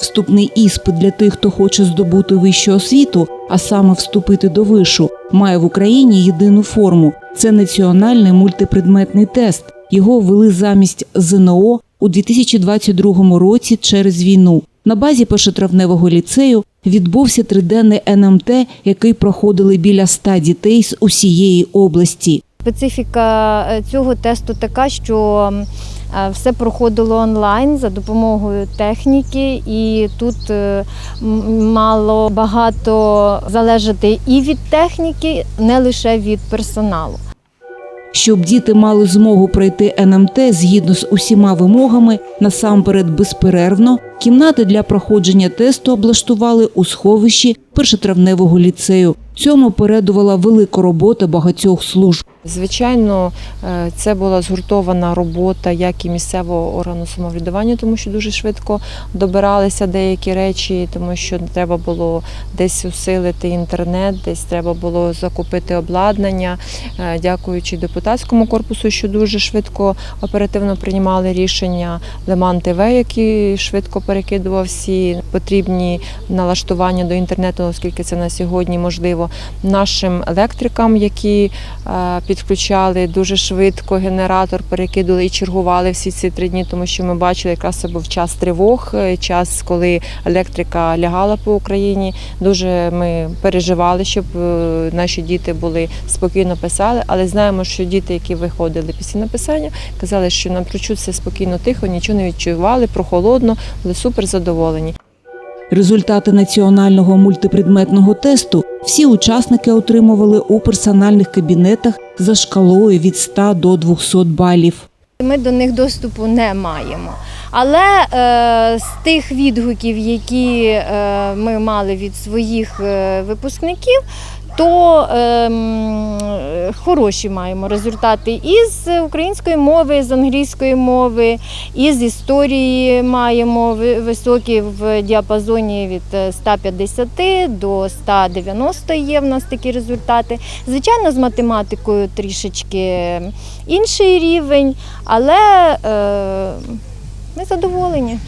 вступний іспит для тих, хто хоче здобути вищу освіту, а саме вступити до вишу, має в Україні єдину форму це національний мультипредметний тест. Його ввели замість ЗНО у 2022 році через війну. На базі першотравневого ліцею відбувся триденний НМТ, який проходили біля ста дітей з усієї області. Специфіка е, цього тесту така, що все проходило онлайн за допомогою техніки, і тут е, мало багато залежати і від техніки, не лише від персоналу. Щоб діти мали змогу пройти НМТ згідно з усіма вимогами, насамперед безперервно, кімнати для проходження тесту облаштували у сховищі першотравневого ліцею. Цьому передувала велика робота багатьох служб. Звичайно, е, це була згуртована робота як і місцевого органу самоврядування, тому що дуже швидко добиралися деякі речі, тому що треба було десь усилити інтернет, десь треба було закупити обладнання. Е, Дякуючи депутатському корпусу, що дуже швидко оперативно приймали рішення. Леман ТВ, який швидко перекидував всі потрібні налаштування до інтернету, оскільки це на сьогодні можливо. Нашим електрикам, які е, підключали дуже швидко генератор, перекидували і чергували всі ці три дні, тому що ми бачили, якраз це був час тривог, е, час, коли електрика лягала по Україні. Дуже ми переживали, щоб е, наші діти були спокійно писали, але знаємо, що діти, які виходили після написання, казали, що напрочуд все спокійно, тихо, нічого не відчували, прохолодно, були супер задоволені. Результати національного мультипредметного тесту всі учасники отримували у персональних кабінетах за шкалою від 100 до 200 балів. Ми до них доступу не маємо. Але е, з тих відгуків, які е, ми мали від своїх е, випускників, то е, м, хороші маємо результати із української мови, і з англійської мови, із історії маємо високі в діапазоні від е, 150 до 190 є в нас такі результати. Звичайно, з математикою трішечки інший рівень, але е, ми задоволені.